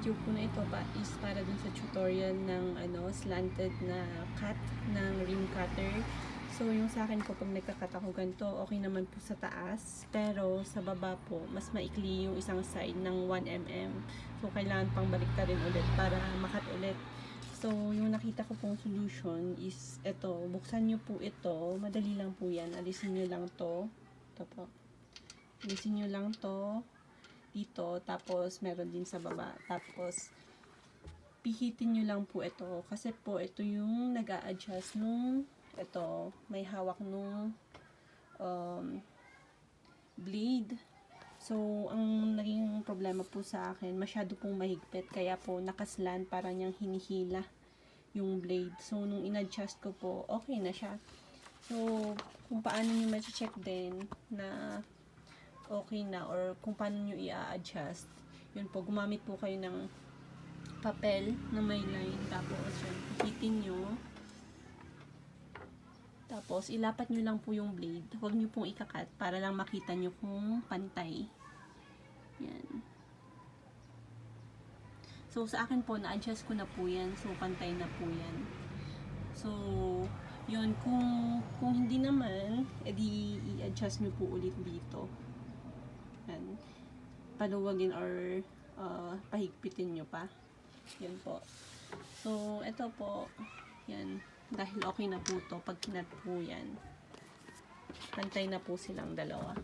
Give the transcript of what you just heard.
video po na ito pa is para dun sa tutorial ng ano slanted na cut ng rim cutter. So yung sa akin po pag nagka-cut ako ganito, okay naman po sa taas. Pero sa baba po, mas maikli yung isang side ng 1mm. So kailangan pang baliktarin ulit para makat ulit. So yung nakita ko pong solution is ito, buksan nyo po ito. Madali lang po yan. Alisin nyo lang to. Ito po. Alisin nyo lang to dito, tapos meron din sa baba. Tapos, pihitin nyo lang po ito. Kasi po, ito yung nag adjust nung, ito, may hawak nung um, blade. So, ang naging problema po sa akin, masyado pong mahigpit. Kaya po, nakaslan, para niyang hinihila yung blade. So, nung in-adjust ko po, okay na siya. So, kung paano nyo ma-check din na okay na or kung paano nyo i-adjust. Yun po, gumamit po kayo ng papel na may line. Tapos, yun, hitin nyo. Tapos, ilapat nyo lang po yung blade. Huwag nyo pong ikakat para lang makita nyo kung pantay. Yan. So, sa akin po, na-adjust ko na po yan. So, pantay na po yan. So, yun, kung, kung hindi naman, edi i-adjust nyo po ulit dito. Yan. Paluwagin or uh, pahigpitin nyo pa. Yan po. So, ito po, yan. Dahil okay na po to, pag kinat po yan, pantay na po silang dalawa.